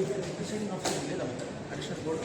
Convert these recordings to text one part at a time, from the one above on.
Represent of board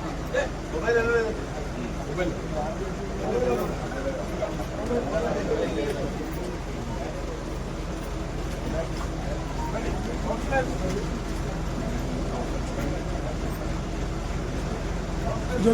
जो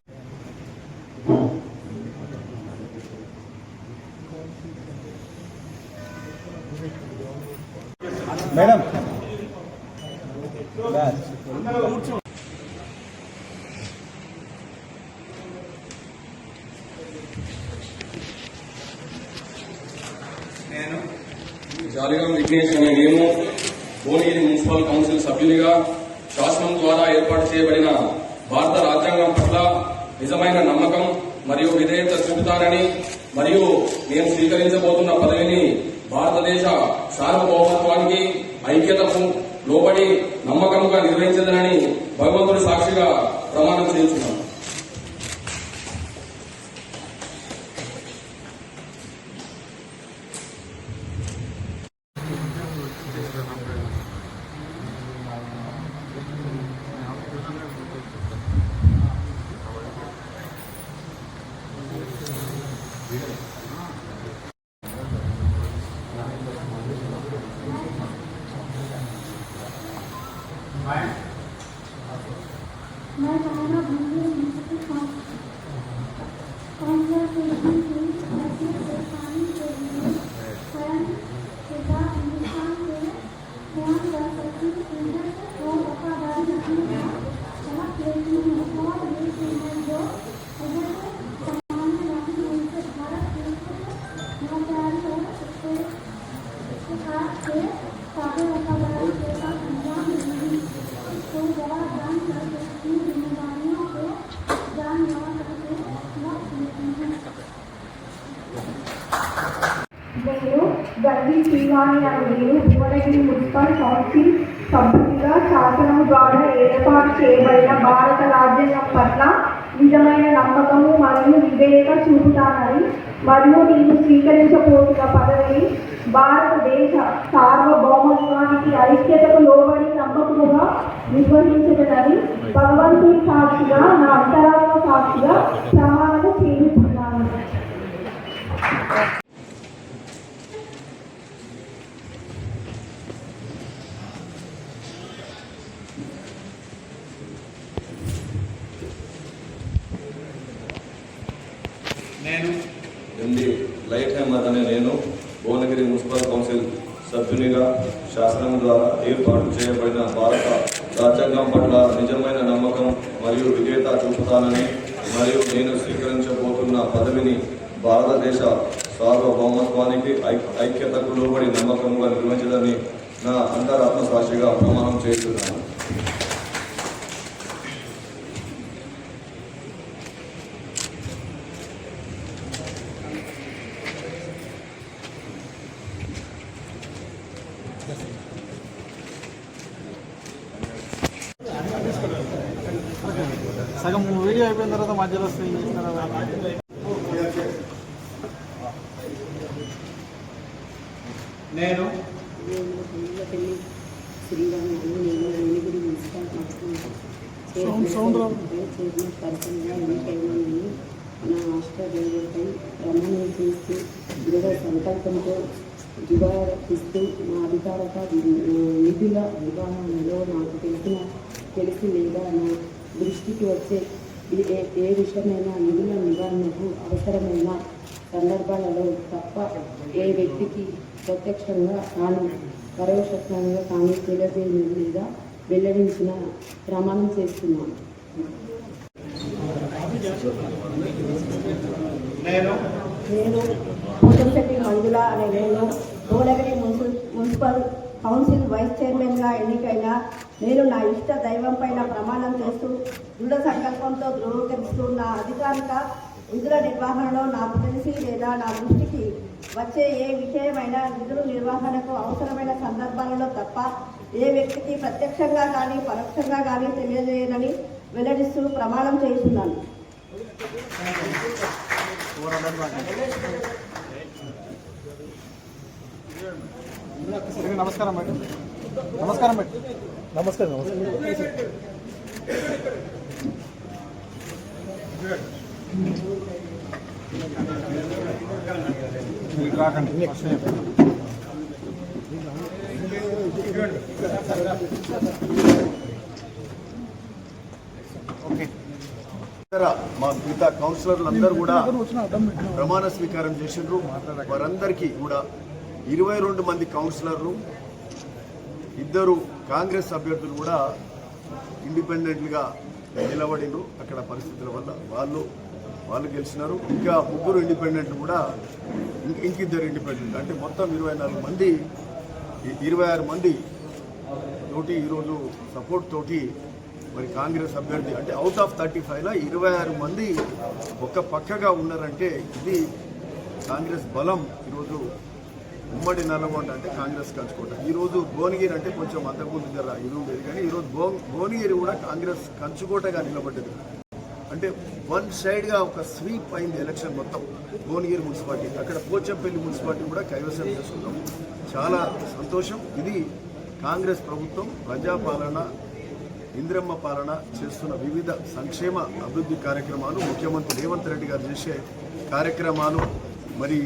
madam. Jaligam Vignesh అనే నేను భువనగిరి మున్సిపల్ కౌన్సిల్ సభ్యునిగా శాసనం ద్వారా ఏర్పాటు చేయబడిన భారత రాజ్యాంగం పట్ల నిజమైన నమ్మకం మరియు విధేయత చూపుతానని మరియు నేను స్వీకరించబోతున్న పదవిని భారతదేశ సార్వభౌమత్వానికి ఐక్యతకు లోబడి నమ్మకంగా నిర్వహించదనని భగవంతుడి సాక్షిగా ప్రమాణం చేస్తున్నాను. plant నేను గర్వి శ్రీవాణి అని నేను భువనగిరి మున్సిపల్ కౌన్సిల్ సభ్యునిగా శాసనం ద్వారా ఏర్పాటు చేయబడిన భారత రాజ్యాంగం పట్ల నిజమైన నమ్మకము మరియు వివేక చూపుతానని మరియు నేను స్వీకరించబోతున్న పదవిని భారతదేశ సార్వభౌమత్వానికి ఐక్యతకు లోబడి నమ్మకముగా నిర్వహించదనని భగవంతుని సాక్షిగా నా అంతరాత్మ సాక్షిగా ప్రమాణం చేస్తున్నాను అనే నేను భువనగిరి మున్సిపల్ కౌన్సిల్ సభ్యునిగా శాసనం ద్వారా ఏర్పాటు చేయబడిన భారత రాజ్యాంగం పట్ల నిజమైన నమ్మకం మరియు విజేత చూపుతానని మరియు నేను స్వీకరించబోతున్న పదవిని భారతదేశ సార్వభౌమత్వానికి ఐక్యతకు లోబడి నమ్మకంగా నిర్వహించదని నా అంతరాత్మ సాక్షిగా ప్రమాణం చేస్తున్నాను వీడియో అయిపోయిన తర్వాత మధ్యలో ఏం చేస్తారా నేను నా దేవతపై ప్రమాణం చేస్తూ దృఢ సంకల్పంతో దివారిస్తూ నా అధికారక నిధుల నిర్వహణలో నాకు తెలిసిన తెలిసి లేదా నా దృష్టికి వచ్చే ఏ- ఏ ఏ విషయమైనా నిధుల నిర్వహణకు అవసరమైన సందర్భాలలో తప్ప ఏ వ్యక్తికి ప్రత్యక్షంగా కానీ పరోక్షంగా కానీ తెలియజేయని లేదా వెల్లడించిన ప్రమాణం చేస్తున్నాను. నేను నేను ముసంశెట్టి మంజుల అనే నేను Bhuvanagiri municipal municipal council vice చైర్మన్గా ఎన్నికైన నేను నా ఇష్ట దైవం పైన ప్రమాణం చేస్తూ దృఢ సంకల్పంతో ధృవీకరిస్తూ నా అధికారిక విధుల నిర్వహణలో నాకు తెలిసి లేదా నా దృష్టికి వచ్చే ఏ విషయమైన నిధులు నిర్వహణకు అవసరమైన సందర్భాలలో తప్ప ఏ వ్యక్తికి ప్రత్యక్షంగా కానీ పరోక్షంగా కానీ తెలియజేయనని వెల్లడిస్తూ ప్రమాణం చేస్తున్నాను. నమస్కారం మేడం. నమస్కారం మేడం. నమస్కారం నమస్కారం. రాకండి. ఓకే. మా మిగతా కౌన్సిలర్లు అందరూ కూడా ప్రమాణ స్వీకారం చేసిండ్రు. వారందరికీ కూడా ఇరవై రెండు మంది కౌన్సిలర్లు ఇద్దరు కాంగ్రెస్ అభ్యర్థులు కూడా ఇండిపెండెంట్గా నిలబడిండ్రు అక్కడ పరిస్థితుల వల్ల వాళ్ళు వాళ్ళు గెలిచినారు. ఇంకా ముగ్గురు ఇండిపెండెంట్ కూడా ఇంక ఇద్దరు ఇండిపెండెంట్ అంటే మొత్తం ఇరవై నాలుగు మంది ఇరవై ఆరు మంది తోటి ఈరోజు సపోర్ట్ తోటి మరి కాంగ్రెస్ అభ్యర్థి అంటే అవుట్ ఆఫ్ థర్టీ ఫైవ్లో ఇరవై ఆరు మంది ఒక పక్కగా ఉన్నారంటే ఇది కాంగ్రెస్ బలం ఈరోజు ఉమ్మడి నల్లగొండ అంటే కాంగ్రెస్ కంచుకోట ఈరోజు భువనగిరి అంటే కొంచెం అంతకుముందు జర ఇది ఉండేది. కానీ ఈరోజు భువ భువనగిరి కూడా కాంగ్రెస్ కంచుకోటగా నిలబడ్డది. అంటే వన్ సైడ్గా ఒక స్వీప్ అయింది ఎలక్షన్ మొత్తం భువనగిరి మున్సిపాలిటీ. అక్కడ పోచంపల్లి మున్సిపాలిటీ కూడా కైవసం చేసుకున్నాం. చాలా సంతోషం. ఇది కాంగ్రెస్ ప్రభుత్వం ప్రజాపాలన ఇంద్రమ్మ పాలన చేస్తున్న వివిధ సంక్షేమ అభివృద్ధి కార్యక్రమాలు. ముఖ్యమంత్రి రేవంత్ రెడ్డి గారు చేసే కార్యక్రమాలు. మరి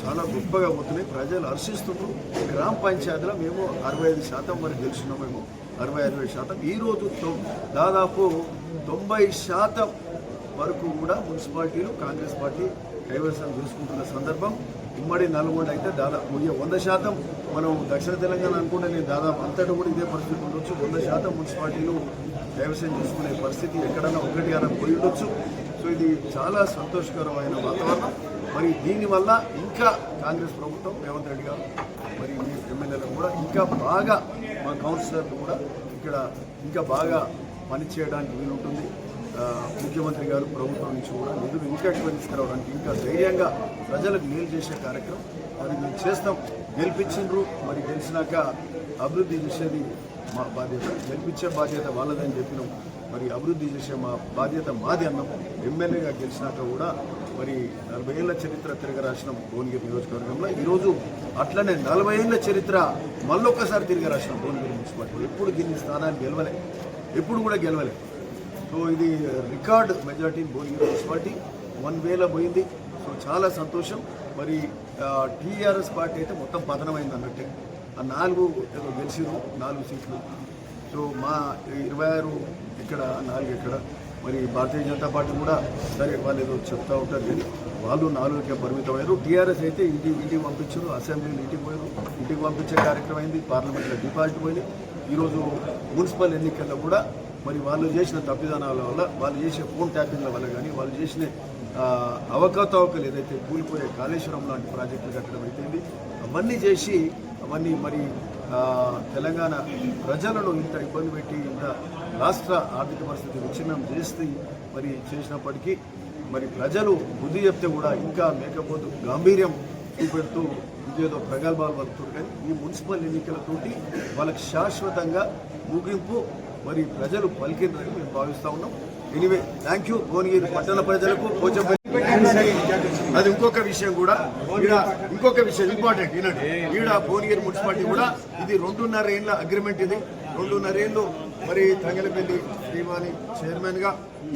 చాలా గొప్పగా పోతున్నాయి. ప్రజలు హర్షిస్తున్నారు. గ్రామ పంచాయతీలో మేము అరవై ఐదు శాతం వరకు గెలిచినాం మేము. అరవై అరవై శాతం. ఈరోజు దాదాపు తొంభై శాతం వరకు కూడా మున్సిపాలిటీలు కాంగ్రెస్ పార్టీ కైవసం చేసుకుంటున్న సందర్భం. ఉమ్మడి నల్గొండ అయితే దాదాపు వంద శాతం మనం దక్షిణ తెలంగాణ అనుకుంటే నేను దాదాపు అంతటా కూడా ఇదే పరిస్థితి ఉండొచ్చు. వంద శాతం మున్సిపాలిటీలు కైవసం చేసుకునే పరిస్థితి ఎక్కడన్నా ఒకటి అలా పోయి ఉండొచ్చు. సో ఇది చాలా సంతోషకరమైన వాతావరణం. మరి దీనివల్ల ఇంకా కాంగ్రెస్ ప్రభుత్వం రేవంత్ రెడ్డి గారు మరి మీ ఎమ్మెల్యేలు కూడా ఇంకా బాగా మా కౌన్సిలర్లు కూడా ఇక్కడ ఇంకా బాగా పనిచేయడానికి వీలుంటుంది. ముఖ్యమంత్రి గారు ప్రభుత్వం నుంచి కూడా నిధులు ఇంకా ఎక్కువ తీసుకురావడానికి ఇంకా ధైర్యంగా ప్రజలకు మేలు చేసే కార్యక్రమం మరి మేము చేస్తాం. గెలిపించిండ్రు మరి గెలిచినాక అభివృద్ధి చేసేది మా బాధ్యత గెలిపించే బాధ్యత వాళ్ళదని చెప్పినాం. మరి అభివృద్ధి చేసే మా బాధ్యత మాది అన్నాం. ఎమ్మెల్యేగా గెలిచినాక కూడా మరి నలభై ఏళ్ళ చరిత్ర తిరగ రాసిన భువనగిరి నియోజకవర్గంలో ఈరోజు అట్లనే నలభై ఏళ్ళ చరిత్ర మళ్ళొక్కసారి తిరగరాసిన భువనగిరి మున్సిపాలిటీ ఎప్పుడు దీన్ని స్థానాన్ని గెలవలే ఎప్పుడు కూడా గెలవలే. సో ఇది record majority Bhuvanagiri municipality one వేలో పోయింది. సో చాలా సంతోషం. మరి టీఆర్ఎస్ పార్టీ అయితే మొత్తం పతనమైంది అన్నట్టే. ఆ నాలుగు ఏదో గెలిచిరు నాలుగు సీట్లు. సో మా ఇరవై ఆరు ఇక్కడ నాలుగు ఇక్కడ మరి భారతీయ జనతా పార్టీ కూడా సరే వాళ్ళు ఏదో చెప్తా ఉంటారు కానీ వాళ్ళు నాలుగుకే పరిమితమయ్యారు. టీఆర్ఎస్ అయితే ఇంటి ఇంటికి పంపించారు అసెంబ్లీలు ఇంటికి పోయారు. ఇంటికి పంపించే కార్యక్రమం అయింది పార్లమెంట్లో డిపాజిట్ పోయింది. ఈరోజు మున్సిపల్ ఎన్నికల్లో కూడా మరి వాళ్ళు చేసిన తప్పిదానాల వల్ల వాళ్ళు చేసే ఫోన్ ట్యాపింగ్ల వల్ల కానీ వాళ్ళు చేసిన ఆ, అవకతవకలు ఏదైతే కూలిపోయే కాళేశ్వరం లాంటి ప్రాజెక్టులు కట్టడం అయితే అవన్నీ చేసి అవన్నీ మరి తెలంగాణ ప్రజలను ఇంత ఇబ్బంది పెట్టి ఇంత రాష్ట్ర ఆర్థిక పరిస్థితి విచ్ఛిన్నం చేసి మరి చేసినప్పటికీ మరి ప్రజలు బుద్ధి చెప్తే కూడా ఇంకా మేకపోతూ గాంభీర్యం చూపెడుతూ ఇదేదో ప్రగల్భాలు పలుకుతారు కానీ ఈ మున్సిపల్ ఎన్నికలతోటి వాళ్ళకి శాశ్వతంగా ముగింపు మరి ప్రజలు పలికిందని మేము భావిస్తూ ఉన్నాం. ఎనివే థ్యాంక్ యూ భువనగిరి పట్టణ ప్రజలకు పోచంపల్లి అది ఇంకొక విషయం కూడా ఈడ ఇంకొక విషయం ఇంపార్టెంట్ వినండి ఈడ భువనగిరి మున్సిపాలిటీ కూడా ఇది రెండున్నర ఏళ్ళ అగ్రిమెంట్ ఇది. రెండున్నర ఏళ్ళు మరి తంగలపల్లి శ్రీమాని చైర్మన్గా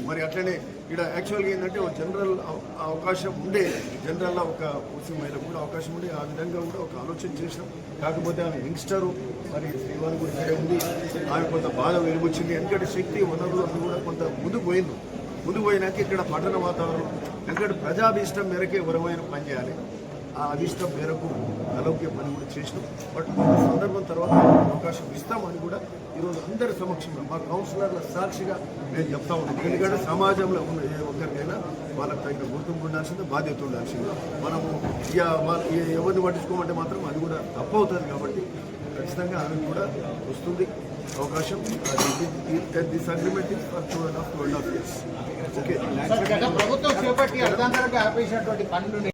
మరి అట్లనే ఇక్కడ యాక్చువల్గా ఏంటంటే ఒక జనరల్ అవకాశం ఉండే జనరల్లా ఒక ముస్లిం మహిళకు కూడా అవకాశం ఉండే ఆ విధంగా కూడా ఒక ఆలోచన చేసినాం. కాకపోతే ఆమె యంగ్స్టరు మరి శ్రీవాణి కూడా ఇక్కడే ఉంది. ఆమె కొంత బాధ వెలువచ్చింది ఎందుకంటే శక్తి వనరులు అని కూడా కొంత ముందుకు పోయింది ముందుకు పోయినాక ఇక్కడ పట్టణ వాతావరణం ఎందుకంటే ప్రజాభీష్టం మేరకే ఎవరైనా పనిచేయాలి ఆ అభిష్టం మేరకు అలౌక్య పని కూడా చేసినాం. బట్ కొంత సందర్భం తర్వాత అవకాశం ఇస్తామని కూడా ఈరోజు అందరి సమక్షంలో మా కౌన్సిలర్ల సాక్షిగా నేను చెప్తా ఉన్నాను. ఎందుకంటే సమాజంలో ఉన్న ఏ ఒక్కరికైనా వాళ్ళకి తగిన గుర్తింపు ఉండాల్సిందే బాధ్యత ఉండాల్సిందే. మనము ఇక ఎవరిని పట్టించుకోమంటే మాత్రం అది కూడా తప్పవుతుంది కాబట్టి ఖచ్చితంగా ఆమె కూడా వస్తుంది అవకాశం. This agreement is for two and half two and half years okay ప్రభుత్వం చేపట్టి అర్థాంతరంగా ఆపేసినటువంటి పనులు